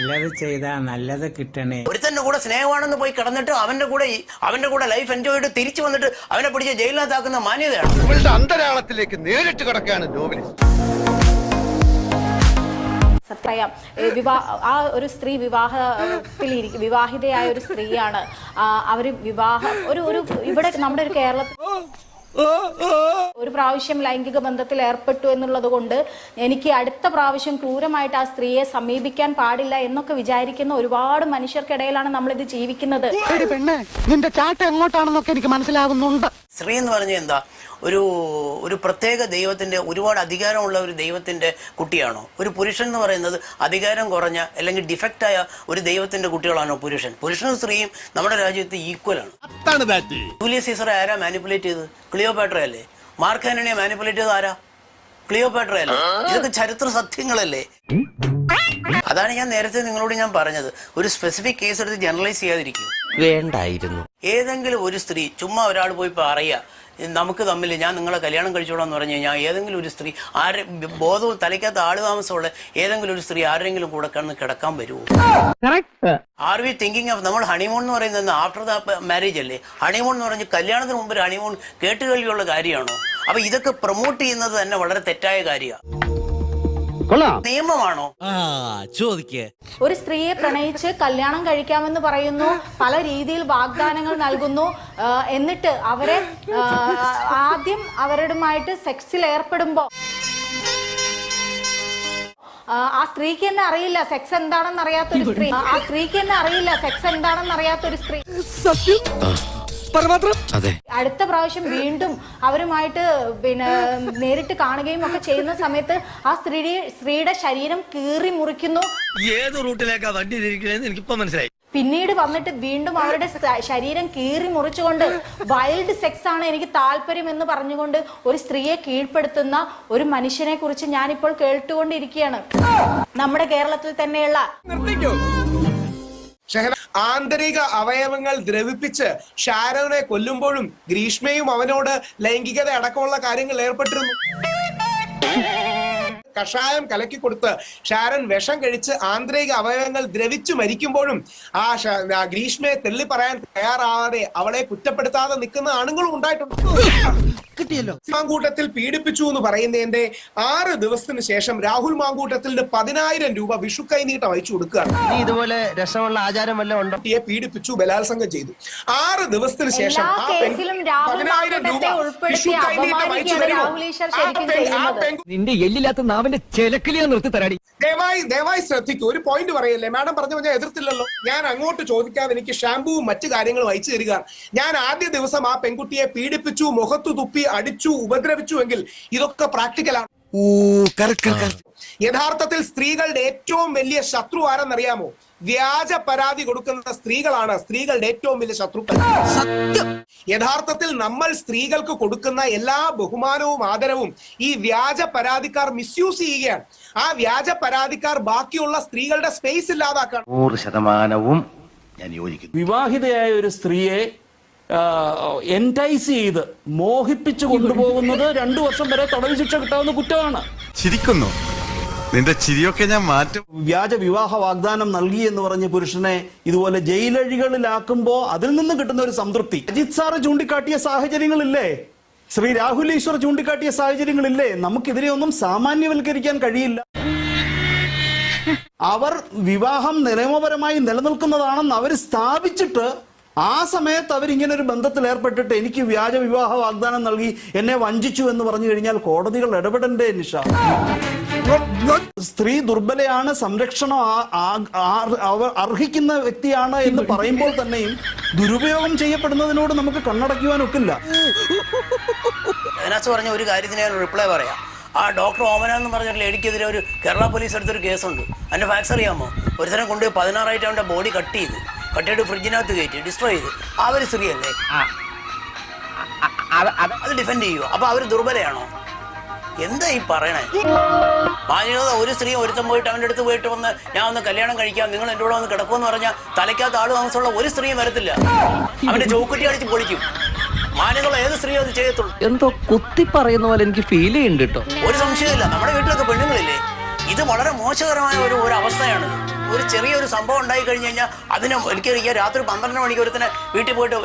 നല്ലത് ചെയ്താ നല്ലത് കിട്ടണേ. ഒരുത്തന്റെ കൂടെ സ്നേഹമാണെന്ന് പോയി കിടന്നിട്ട് അവന്റെ കൂടെ ഈ- അവന്റെ കൂടെ ലൈഫ് എൻജോയ് ചെയ്ത് തിരിച്ചു വന്നിട്ട് അവനെ പിടിച്ച് ജയിലിനകത്താക്കുന്ന മാന്യതയാണ്. ഇവളുടെ അന്തരാളത്തിലേക്ക് നേരിട്ട് കിടക്കുകയാണ് നോവലിസ്റ്റ് സത്യം. വിവാഹ ആ ഒരു സ്ത്രീ വിവാഹത്തിൽ വിവാഹിതയായ ഒരു സ്ത്രീയാണ്. ആ, അവർ വിവാഹം ഒരു ഒരു ഇവിടെ നമ്മുടെ ഒരു കേരളത്തിൽ ഒരു പ്രാവശ്യം ലൈംഗിക ബന്ധത്തിൽ ഏർപ്പെട്ടു എന്നുള്ളത് കൊണ്ട് എനിക്ക് അടുത്ത പ്രാവശ്യം ക്രൂരമായിട്ട് ആ സ്ത്രീയെ സമീപിക്കാൻ പാടില്ല എന്നൊക്കെ വിചാരിക്കുന്ന ഒരുപാട് മനുഷ്യർക്കിടയിലാണ് നമ്മളിത് ജീവിക്കുന്നത്. നിന്റെ ചാട്ട എങ്ങോട്ടാണെന്നൊക്കെ എനിക്ക് മനസ്സിലാകുന്നുണ്ട് സ്ത്രീ എന്ന് പറഞ്ഞാൽ എന്താ? ഒരു ഒരു പ്രത്യേക ദൈവത്തിന്റെ ഒരുപാട് അധികാരമുള്ള ഒരു ദൈവത്തിന്റെ കുട്ടിയാണോ? ഒരു പുരുഷൻ എന്ന് പറയുന്നത് അധികാരം കുറഞ്ഞ അല്ലെങ്കിൽ ഡിഫക്റ്റായ ആയ ഒരു ദൈവത്തിന്റെ കുട്ടികളാണോ പുരുഷൻ? പുരുഷനും സ്ത്രീയും നമ്മുടെ രാജ്യത്ത് ഈക്വൽ ആണ്. ജൂലിയസ് സീസറെ ആരാ മാനിപ്പുലേറ്റ് ചെയ്തത്? ക്ലിയോപാട്ര അല്ലേ? മാർക്ക് ആന്റണിയെ മാനിപ്പുലേറ്റ് ചെയ്ത് ആരാ? ക്ലിയോപാട്ര അല്ലേ ഇതൊക്കെ ചരിത്ര സത്യങ്ങളല്ലേ? അതാണ് ഞാൻ നേരത്തെ നിങ്ങളോട് ഞാൻ പറഞ്ഞത്. ഒരു സ്പെസിഫിക് കേസ് എടുത്ത് ജനറലൈസ് ചെയ്യാതിരിക്കും. വേണ്ടായിരുന്നു. ഏതെങ്കിലും ഒരു സ്ത്രീ ചുമ്മാ ഒരാൾ പോയി പറയുക നമുക്ക് തമ്മിൽ ഞാൻ നിങ്ങളെ കല്യാണം കഴിച്ചോളാം എന്ന് പറഞ്ഞു കഴിഞ്ഞാൽ ഏതെങ്കിലും ഒരു സ്ത്രീ ആരെ ബോധവും തലയ്ക്കകത്ത് ആൾ താമസമുള്ള ഏതെങ്കിലും ഒരു സ്ത്രീ ആരെങ്കിലും കൂടെ കണ്ണ് കിടക്കാൻ വരുമോ ആർ വി തിങ്കിങ് ഓഫ് നമ്മൾ ഹണിമൂൺ എന്ന് പറയുന്നത് ആഫ്റ്റർ ദ മാരേജ് അല്ലേ? ഹണിമൂൺ എന്ന് പറഞ്ഞ് കല്യാണത്തിന് മുമ്പ് ഒരു ഹണിമൂൺ കേട്ടുകേൾവിയുള്ള കാര്യമാണോ? അപ്പൊ ഇതൊക്കെ പ്രൊമോട്ട് ചെയ്യുന്നത് തന്നെ വളരെ തെറ്റായ കാര്യമാണ്. നിയമമാണോ? ചോദിക്കേ. ഒരു സ്ത്രീയെ പ്രണയിച്ച് കല്യാണം കഴിക്കാമെന്ന് പറയുന്നു. പല രീതിയിൽ വാഗ്ദാനങ്ങൾ നൽകുന്നു. ആ, എന്നിട്ട് അവരെ ആ, ആദ്യം അവരുമായിട്ട് സെക്സിൽ ഏർപ്പെടുമ്പോ ആ, ആ സ്ത്രീക്ക് തന്നെ അറിയില്ല. സെക്സ് എന്താണെന്ന് അറിയാത്ത ഒരു സ്ത്രീ ആ സ്ത്രീക്ക് തന്നെ അറിയില്ല. സെക്സ് എന്താണെന്ന് അറിയാത്ത ഒരു സ്ത്രീ അതെ. അടുത്ത പ്രാവശ്യം വീണ്ടും അവരുമായിട്ട് പിന്നെ നേരിട്ട് കാണുകയും ഒക്കെ ചെയ്യുന്ന സമയത്ത് ആ സ്ത്രീ സ്ത്രീയുടെ ശരീരം കീറി മുറിക്കുന്നു. ഏത് റൂട്ടിലേക്കാ വണ്ടി തിരിക്കണേന്ന് എനിക്കിപ്പോ മനസ്സിലായി. പിന്നീട് വന്നിട്ട് വീണ്ടും അവരുടെ ശരീരം കീറി മുറിച്ചുകൊണ്ട് വൈൽഡ് സെക്സ് ആണ് എനിക്ക് താല്പര്യം എന്ന് പറഞ്ഞുകൊണ്ട് ഒരു സ്ത്രീയെ കീഴ്പ്പെടുത്തുന്ന ഒരു മനുഷ്യനെ കുറിച്ച് ഞാനിപ്പോൾ കേട്ടുകൊണ്ടിരിക്കുകയാണ്. നമ്മുടെ കേരളത്തിൽ തന്നെയുള്ള ഷഹന ആന്തരിക അവയവങ്ങൾ ദ്രവിപ്പിച്ച് ഷാരോനെ കൊല്ലുമ്പോഴും ഗ്രീഷ്മയും അവനോട് ലൈംഗികത അടക്കമുള്ള കാര്യങ്ങൾ ഏർപ്പെട്ടിരുന്നു. കഷായം കലക്കി കൊടുത്ത് ഷാരൻ വിഷം കഴിച്ച് ആന്തരിക അവയവങ്ങൾ ദ്രവിച്ചു മരിക്കുമ്പോഴും ആ ഗ്രീഷ്മയെ തെള്ളി പറയാൻ തയ്യാറാവാതെ അവളെ കുറ്റപ്പെടുത്താതെ നിൽക്കുന്ന ആണുങ്ങളും ഉണ്ടായിട്ടുണ്ട്. കിട്ടിയല്ലോ. മാങ്കൂട്ടത്തിൽ പീഡിപ്പിച്ചു എന്ന് പറയുന്നതിന്റെ ആറ് ദിവസത്തിന് ശേഷം രാഹുൽ മാങ്കൂട്ടത്തിന്റെ പതിനായിരം രൂപ വിഷു കൈനീട്ടം അയച്ചു കൊടുക്കുകയാണ്. നീ ഇതുപോലെ രസമുള്ള ആചാരം വല്ല ഉണ്ടോ? കുട്ടിയെ പീഡിപ്പിച്ചു ബലാത്സംഗം ചെയ്തു. ആറ് ദിവസത്തിന് ശേഷം പതിനായിരം രൂപ വിഷു കൈനീട്ടം അയച്ചു നിന്റെ എല്ലില്ലാത്ത നാവിന്റെ ചെലക്കിലിയാ നിർത്തി തരാടി. ദയവായി ദയവായി ശ്രദ്ധിക്കൂ. ഒരു പോയിന്റ് പറയല്ലേ? മാഡം പറഞ്ഞു ഞാൻ എതിർത്തില്ലല്ലോ. ഞാൻ അങ്ങോട്ട് ചോദിക്കാതെ എനിക്ക് ഷാമ്പുവും മറ്റു കാര്യങ്ങളും അയച്ചു തരിക ഞാൻ ആദ്യ ദിവസം ആ പെൺകുട്ടിയെ പീഡിപ്പിച്ചു മുഖത്തു തുപ്പി അടിച്ചു ഉപദ്രവിച്ചു എങ്കിൽ ഇതൊക്കെ പ്രാക്ടിക്കലാണ് യഥാർത്ഥത്തിൽ സ്ത്രീകളുടെ ഏറ്റവും വലിയ ശത്രു ആരെന്നറിയാമോ? വ്യാജ പരാതി കൊടുക്കുന്ന സ്ത്രീകളാണ് സ്ത്രീകളുടെ ഏറ്റവും വലിയ ശത്രുക്കൾ യഥാർത്ഥത്തിൽ നമ്മൾ സ്ത്രീകൾക്ക് കൊടുക്കുന്ന എല്ലാ ബഹുമാനവും ആദരവും ഈ വ്യാജ പരാതിക്കാർ മിസ്യൂസ് ചെയ്യുകയാണ്. ആ വ്യാജ പരാതിക്കാർ ബാക്കിയുള്ള സ്ത്രീകളുടെ സ്പേസ് ഇല്ലാതാക്കാണ്. നൂറ് ശതമാനവും ഞാൻ യോജിക്കുന്നു. വിവാഹിതയായ ഒരു സ്ത്രീയെ എന്റൈസ് ചെയ്ത് മോഹിപ്പിച്ചു കൊണ്ടുപോകുന്നത് രണ്ടു വർഷം വരെ തടവ് ശിക്ഷ കിട്ടാവുന്ന കുറ്റമാണ്. ചിരിക്കുന്നു. നിന്റെ ചിരിയൊക്കെ ഞാൻ മാറ്റും. വ്യാജ വിവാഹ വാഗ്ദാനം നൽകി എന്ന് പറഞ്ഞ പുരുഷനെ ഇതുപോലെ ജയിലഴികളിലാക്കുമ്പോ അതിൽ നിന്ന് കിട്ടുന്ന ഒരു സംതൃപ്തി. അജിത് സാറ് ചൂണ്ടിക്കാട്ടിയ സാഹചര്യങ്ങളില്ലേ? ശ്രീ രാഹുൽ ഈശ്വർ ചൂണ്ടിക്കാട്ടിയ സാഹചര്യങ്ങളില്ലേ? നമുക്കിതിനെ ഒന്നും സാമാന്യവൽക്കരിക്കാൻ കഴിയില്ല. അവർ വിവാഹം നിയമപരമായി നിലനിൽക്കുന്നതാണെന്ന് അവർ സ്ഥാപിച്ചിട്ട് ആ സമയത്ത് അവരിങ്ങനെ ഒരു ബന്ധത്തിൽ ഏർപ്പെട്ടിട്ട് എനിക്ക് വ്യാജ വിവാഹ വാഗ്ദാനം നൽകി എന്നെ വഞ്ചിച്ചു എന്ന് പറഞ്ഞു കഴിഞ്ഞാൽ കോടതികൾ ഇടപെടണ്ടേ നിഷ? സ്ത്രീ ദുർബലയാണ് സംരക്ഷണം അർഹിക്കുന്ന വ്യക്തിയാണ് എന്ന് പറയുമ്പോൾ തന്നെയും ദുരുപയോഗം ചെയ്യപ്പെടുന്നതിനോട് നമുക്ക് കണ്ണടയ്ക്കുവാൻ ഒക്കില്ല അതിനകത്ത് പറഞ്ഞ ഒരു കാര്യത്തിന് ഞാൻ റിപ്ലൈ പറയാം. ആ ഡോക്ടർ ഓമന എന്ന് പറഞ്ഞ ലേഡിക്കെതിരെ ഒരു കേരള പോലീസ് എടുത്തൊരു കേസുണ്ട് അതിന്റെ ഫാക്സ് അറിയാമോ? ഒരുത്തരം കൊണ്ടുപോയി പതിനാറായിട്ട് അവന്റെ ബോഡി കട്ട് ചെയ്ത്. കട്ട് ചെയ്ത് ഫ്രിഡ്ജിനകത്ത് കയറ്റി ഡിസ്ട്രോയ് ചെയ്ത്. ആ ഒരു സ്ത്രീയല്ലേ? അത് ഡിഫെൻഡ് ചെയ്യുമോ അപ്പൊ അവർ ദുർബലയാണോ? എന്താ ഈ പറയണേ? മാന്യത ഒരു സ്ത്രീ ഒരുത്തം പോയിട്ട് അവന്റെ അടുത്ത് പോയിട്ട് വന്ന് ഞാൻ ഒന്ന് കല്യാണം കഴിക്കാം നിങ്ങൾ എന്റെ കൂടെ വന്ന് കിടക്കുമെന്ന് പറഞ്ഞാൽ തലയ്ക്കകത്ത് ആൾ താമസമുള്ള ഒരു സ്ത്രീയും വരത്തില്ല. അവന്റെ ചോക്കുറ്റി അടിച്ച് പൊളിക്കും. മാന്യതയുള്ള ഏത് സ്ത്രീയും അത് ചെയ്യത്തുള്ളൂ. എന്തോ കുത്തി പറയുന്ന പോലെ എനിക്ക് ഫീൽ ചെയ്യുന്നുണ്ട് കേട്ടോ. ഒരു സംശയമില്ല നമ്മുടെ വീട്ടിലൊക്കെ പെണ്ണുങ്ങളില്ലേ? ഇത് വളരെ മോശകരമായ ഒരു ഒരു അവസ്ഥയാണ്. ഒരു ചെറിയൊരു സംഭവം ഉണ്ടായി കഴിഞ്ഞു കഴിഞ്ഞാൽ അതിനെ ഈ രാത്രി പന്ത്രണ്ട് മണിക്ക് ഒരുത്തനെ വീട്ടിൽ പോയിട്ട്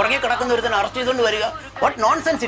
ഉറങ്ങി കിടക്കുന്ന ഒരുത്തനെ അറസ്റ്റ് ചെയ്തുകൊണ്ട് വരിക. What non sense